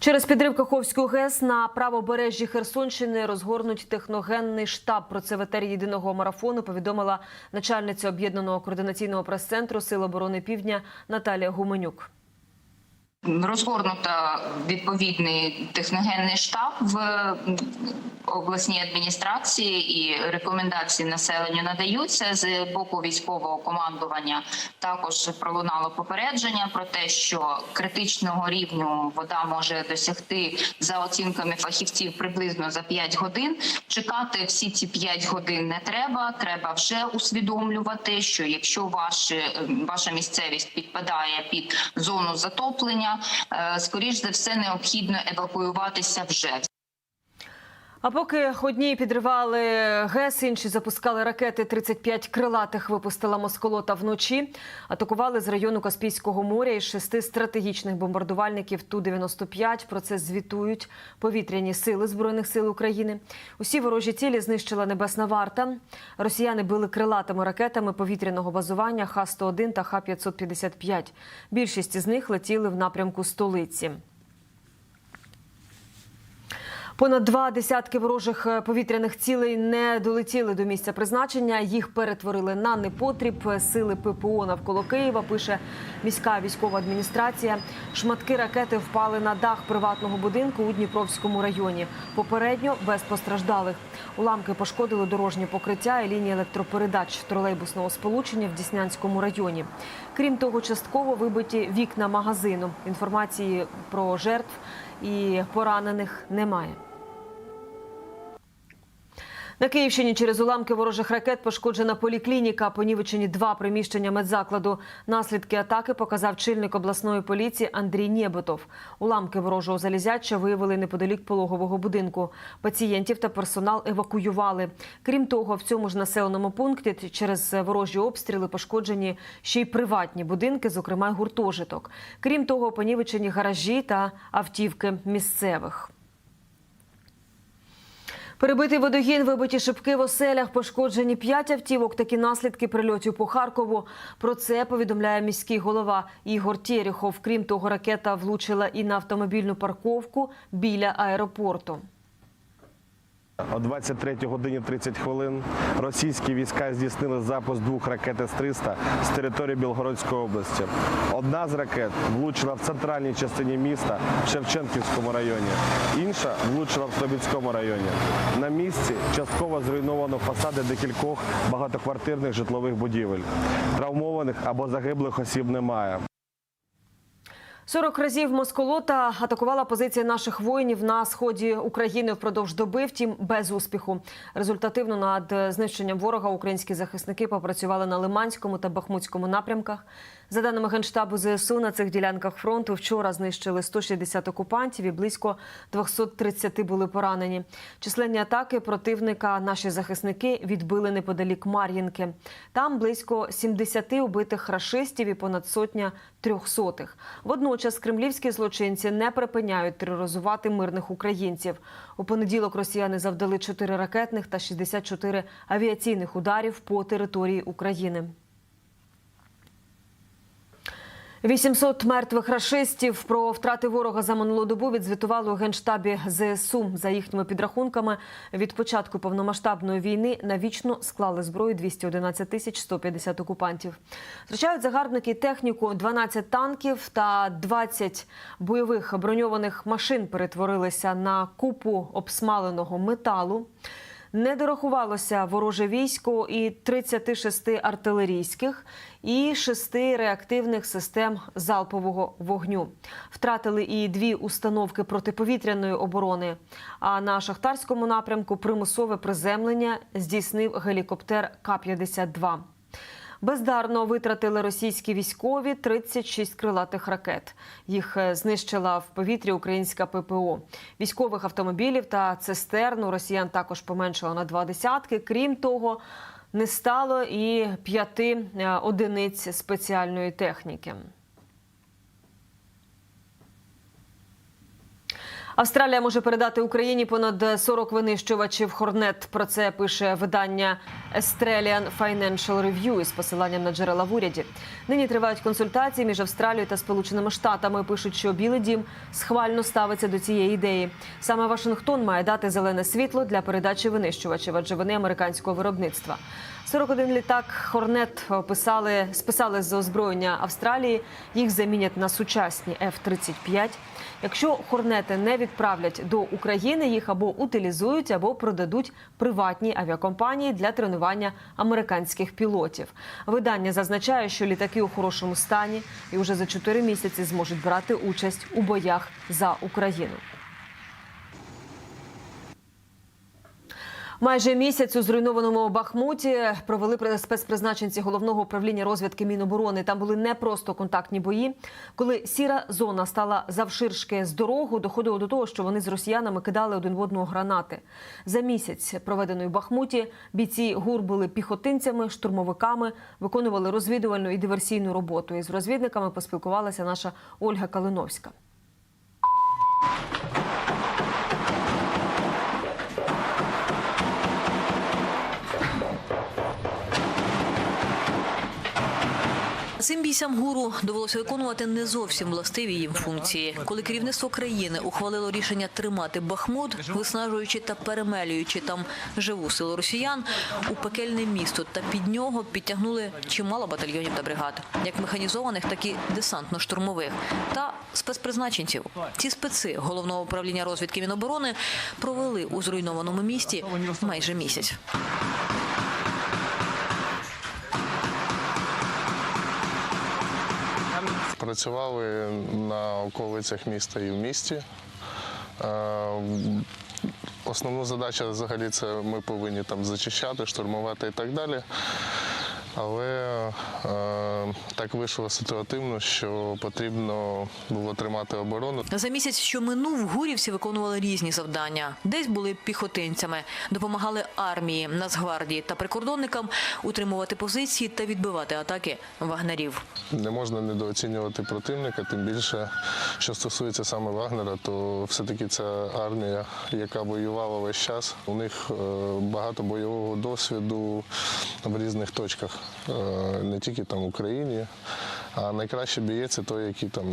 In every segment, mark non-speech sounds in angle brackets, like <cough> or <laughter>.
Через підрив Каховської ГЕС на правобережжі Херсонщини розгорнуть техногенний штаб. Про це в єдиного марафону повідомила начальниця об'єднаного координаційного прес-центру Сил оборони Півдня Наталія Гуменюк. Розгорнуто відповідний техногенний штаб в обласній адміністрації і рекомендації населенню надаються з боку військового командування. Також пролунало попередження про те, що критичного рівню вода може досягти за оцінками фахівців приблизно за 5 годин. Чекати всі ці 5 годин не треба. Треба вже усвідомлювати, що якщо ваш, ваша місцевість підпадає під зону затоплення, е, скоріш за все необхідно евакуюватися вже. А поки одні підривали ГЕС, інші запускали ракети 35 крилатих випустила Москолота вночі. Атакували з району Каспійського моря із шести стратегічних бомбардувальників Ту-95. Про це звітують повітряні сили Збройних сил України. Усі ворожі цілі знищила небесна варта. Росіяни били крилатими ракетами повітряного базування Х-101 та Х-555. Більшість із них летіли в напрямку столиці. Понад два десятки ворожих е, повітряних цілей не долетіли до місця призначення. Їх перетворили на непотріб. Сили ППО навколо Києва. Пише міська військова адміністрація. Шматки ракети впали на дах приватного будинку у Дніпровському районі. Попередньо без постраждалих. Уламки пошкодили дорожнє покриття і лінії електропередач тролейбусного сполучення в Діснянському районі. Крім того, частково вибиті вікна магазину. Інформації про жертв і поранених немає. На Київщині через уламки ворожих ракет пошкоджена поліклініка. Понівечені два приміщення медзакладу. Наслідки атаки показав чільник обласної поліції Андрій Нєбетов. Уламки ворожого залізяча виявили неподалік пологового будинку. Пацієнтів та персонал евакуювали. Крім того, в цьому ж населеному пункті через ворожі обстріли пошкоджені ще й приватні будинки, зокрема гуртожиток. Крім того, понівечені гаражі та автівки місцевих. Перебитий водогін, вибиті шибки в оселях, пошкоджені п'ять автівок. Такі наслідки прильотів по Харкову. Про це повідомляє міський голова Ігор Тєріхов. Крім того, ракета влучила і на автомобільну парковку біля аеропорту. О 23 годині 30 хвилин російські війська здійснили запуск двох ракет С-300 з території Білгородської області. Одна з ракет влучила в центральній частині міста в Шевченківському районі, інша влучила в Слобідському районі. На місці частково зруйновано фасади декількох багатоквартирних житлових будівель. Травмованих або загиблих осіб немає. 40 разів Москолота атакувала позиції наших воїнів на сході України впродовж доби, втім без успіху. Результативно над знищенням ворога українські захисники попрацювали на Лиманському та Бахмутському напрямках. За даними генштабу ЗСУ, на цих ділянках фронту вчора знищили 160 окупантів і близько 230 були поранені. Численні атаки противника наші захисники відбили неподалік Мар'їнки. Там близько 70 убитих рашистів і понад сотня трьохсотих. Водночас кремлівські злочинці не припиняють тероризувати мирних українців. У понеділок росіяни завдали 4 ракетних та 64 авіаційних ударів по території України. 800 мертвих рашистів про втрати ворога за минулу добу відзвітували у генштабі ЗСУ. За їхніми підрахунками, від початку повномасштабної війни навічно склали зброю 211 тисяч 150 окупантів. Втрачають загарбники техніку 12 танків та 20 бойових броньованих машин перетворилися на купу обсмаленого металу. Не дорахувалося вороже військо і 36 артилерійських і 6 реактивних систем залпового вогню. Втратили і дві установки протиповітряної оборони. А на шахтарському напрямку примусове приземлення здійснив гелікоптер К-52. Бездарно витратили російські військові 36 крилатих ракет. Їх е, знищила в повітрі українська ППО. Військових автомобілів та цистерн у росіян також поменшало на два десятки. Крім того, не стало і п'яти е, одиниць спеціальної техніки. Австралія може передати Україні понад 40 винищувачів Хорнет. Про це пише видання Australian Financial Review із посиланням на джерела в уряді. Нині тривають консультації між Австралією та Сполученими Штатами. Пишуть, що Білий Дім схвально ставиться до цієї ідеї. Саме Вашингтон має дати зелене світло для передачі винищувачів, адже вони американського виробництва. 41 літак Хорнет описали, списали з озброєння Австралії. Їх замінять на сучасні F-35. Якщо хорнети не відправлять до України, їх або утилізують, або продадуть приватній авіакомпанії для тренування американських пілотів. Видання зазначає, що літаки у хорошому стані і вже за 4 місяці зможуть брати участь у боях за Україну. Майже місяць у зруйнованому Бахмуті провели при- спецпризначенці головного управління розвідки Міноборони. Там були не просто контактні бої. Коли сіра зона стала завширшки з дорогу, доходило до того, що вони з росіянами кидали один в одного гранати. За місяць, проведений у Бахмуті, бійці ГУР були піхотинцями, штурмовиками, виконували розвідувальну і диверсійну роботу. Із розвідниками поспілкувалася наша Ольга Калиновська. Цим бійцям гуру довелося виконувати не зовсім властиві їм функції. Коли керівництво країни ухвалило рішення тримати Бахмут, виснажуючи та перемелюючи там живу силу росіян, у пекельне місто та під нього підтягнули чимало батальйонів та бригад, як механізованих, так і десантно-штурмових та спецпризначенців. Ці специ головного управління розвідки Міноборони провели у зруйнованому місті майже місяць. Працювали на околицях міста і в місті. Е, Основна задача взагалі це ми повинні там зачищати, штурмувати і так далі. Але е, так вийшло ситуативно, що потрібно було тримати оборону. За місяць, що минув, гурівці виконували різні завдання. Десь були піхотинцями, допомагали армії, Нацгвардії та прикордонникам утримувати позиції та відбивати атаки вагнерів. Не можна недооцінювати противника, тим більше, що стосується саме Вагнера, то все-таки це армія, яка воювала весь час. У них е, багато бойового досвіду в різних точках, не тільки там в Україні. А найкращий б'ється це той, який там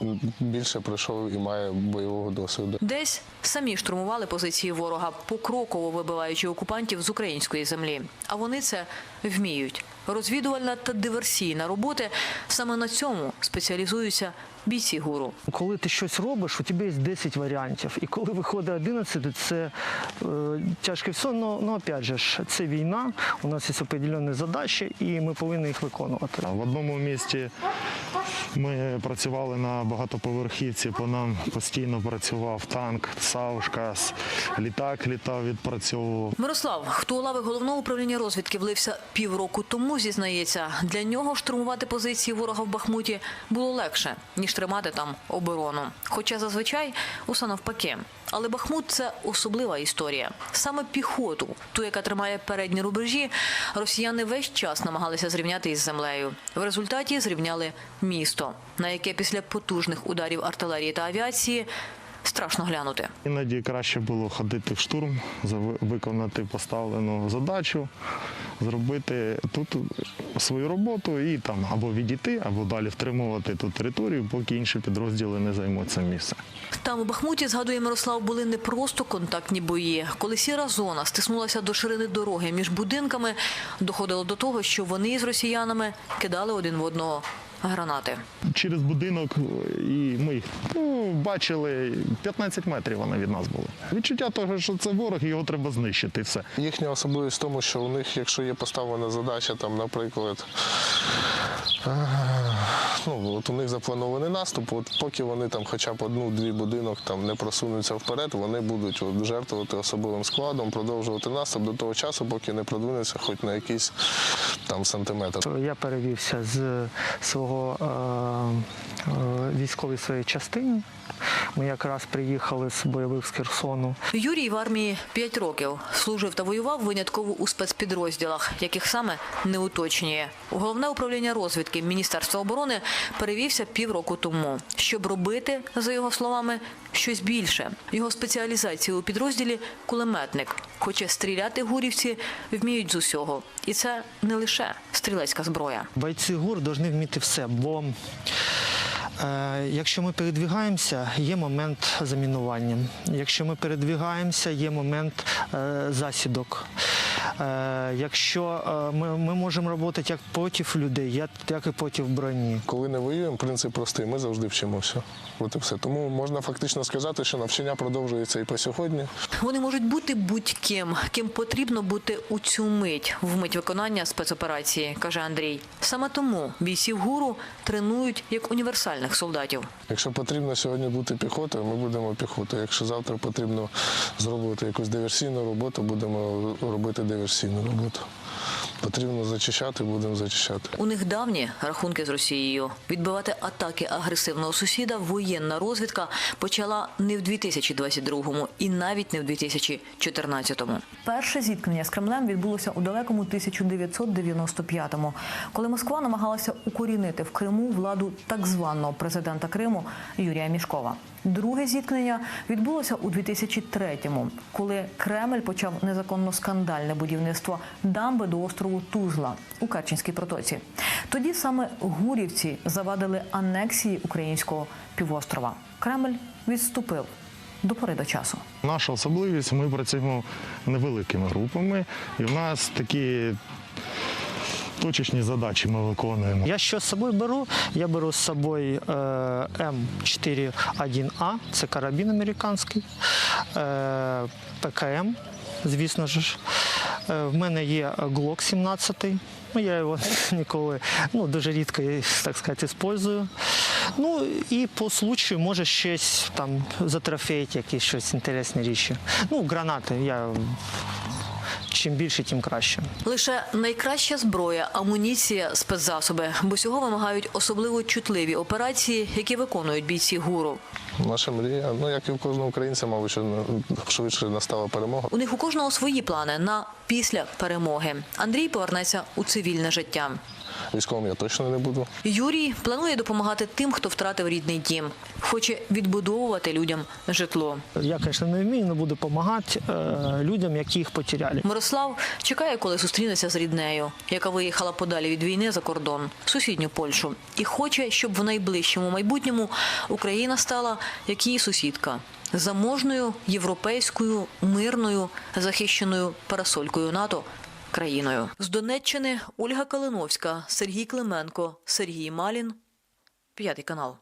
ну, більше пройшов і має бойового досвіду. Десь самі штурмували позиції ворога, покроково вибиваючи окупантів з української землі. А вони це вміють. Розвідувальна та диверсійна роботи саме на цьому спеціалізуються бійці гуру. Коли ти щось робиш, у тебе є 10 варіантів. І коли виходить 11, це е, тяжке все. Ну, ну опять же, ж, це війна, у нас є определені задачі, і ми повинні їх виконувати. В одному місті ми працювали на багатоповерхівці, по нам постійно працював танк, Саушкас, літак літав, відпрацьовував. Мирослав, хто у лави головного управління розвідки влився півроку тому, зізнається, для нього штурмувати позиції ворога в Бахмуті було легше, ніж тримати там оборону. Хоча зазвичай усе навпаки. Але Бахмут це особлива історія. Саме піхоту, ту, яка тримає передні рубежі, росіяни весь час намагалися зрівняти із землею. В результаті зрівняли місто, на яке після потужних ударів артилерії та авіації страшно глянути. Іноді краще було ходити в штурм, виконати поставлену задачу, зробити тут свою роботу і там або відійти, або далі втримувати ту територію, поки інші підрозділи не займуть це місце. Там у Бахмуті, згадує Мирослав, були не просто контактні бої. Коли сіра зона стиснулася до ширини дороги між будинками, доходило до того, що вони з росіянами кидали один в одного гранати. Через будинок і ми їх ну, бачили 15 метрів вони від нас були. Відчуття того, що це ворог, його треба знищити. Все. Їхня особливість в тому, що у них, якщо є поставлена задача, там, наприклад, е, ну, от у них запланований наступ, от поки вони там хоча б одну-дві будинок там не просунуться вперед, вони будуть от, жертвувати особовим складом, продовжувати наступ до того часу, поки не продвинуться хоч на якийсь там сантиметр. Я перевівся з свого е, е, військової своєї частини Ми якраз приїхали з бойових з Херсону. Юрій в армії 5 років служив та воював винятково у спецпідрозділах, яких саме не уточнює. Головне управління розвідки Міністерства оборони перевівся півроку тому, щоб робити, за його словами, щось більше. Його спеціалізація у підрозділі кулеметник. Хоча стріляти гурівці вміють з усього, і це не лише стрілецька зброя. Бойці ГУР повинні вміти все, бо е, якщо ми передвігаємося, є момент замінування. Якщо ми передвігаємося, є момент е, засідок. Е, якщо е, ми, ми можемо працювати як проти людей, як, як і проти броні. Коли не воюємо, принцип простий, ми завжди вчимося. От і все. Тому можна фактично сказати, що навчання продовжується і по сьогодні. Вони можуть бути будь-ким, ким потрібно бути у цю мить, в мить виконання спецоперації, каже Андрій. Саме тому бійців гуру тренують як універсальних солдатів. Якщо потрібно сьогодні бути піхотою, ми будемо піхотою. Якщо завтра потрібно зробити якусь диверсійну роботу, будемо робити диверсійну роботу. Потрібно зачищати, будемо зачищати. У них давні рахунки з Росією. Відбивати атаки агресивного сусіда воєнна розвідка почала не в 2022-му і навіть не в 2014-му. Перше зіткнення з Кремлем відбулося у далекому 1995-му, коли Москва намагалася укорінити в Криму владу так званого президента Криму Юрія Мішкова. Друге зіткнення відбулося у 2003-му, коли Кремль почав незаконно скандальне будівництво дамби до острову Тузла у Керченській протоці. Тоді саме гурівці завадили анексії українського півострова. Кремль відступив до пори до часу. Наша особливість ми працюємо невеликими групами, і в нас такі точечні задачі ми виконуємо. Я що з собою беру? Я беру з собою е, М41А, це карабін американський, е, ПКМ, звісно ж. Е, в мене є Glock 17. Ну, я його <laughs> ніколи, ну, дуже рідко, так сказати, использую. Ну і по случаю може щось там затрофеїти, якісь щось інтересні речі. Ну, гранати. Я чим більше, тим краще. Лише найкраща зброя, амуніція, спецзасоби, бо цього вимагають особливо чутливі операції, які виконують бійці гуру. Наша мрія, ну як і в кожного українця, мабуть, що швидше настала перемога. У них у кожного свої плани на після перемоги. Андрій повернеться у цивільне життя. Військовим я точно не буду. Юрій планує допомагати тим, хто втратив рідний дім. Хоче відбудовувати людям житло. Я, звісно, не вмію, але буду допомагати е, людям, які їх потеряли. Мирослав чекає, коли зустрінеться з ріднею, яка виїхала подалі від війни за кордон, в сусідню Польщу, і хоче, щоб в найближчому майбутньому Україна стала як її сусідка. Заможною європейською мирною захищеною парасолькою НАТО країною з Донеччини Ольга Калиновська, Сергій Клименко, Сергій Малін, п'ятий канал.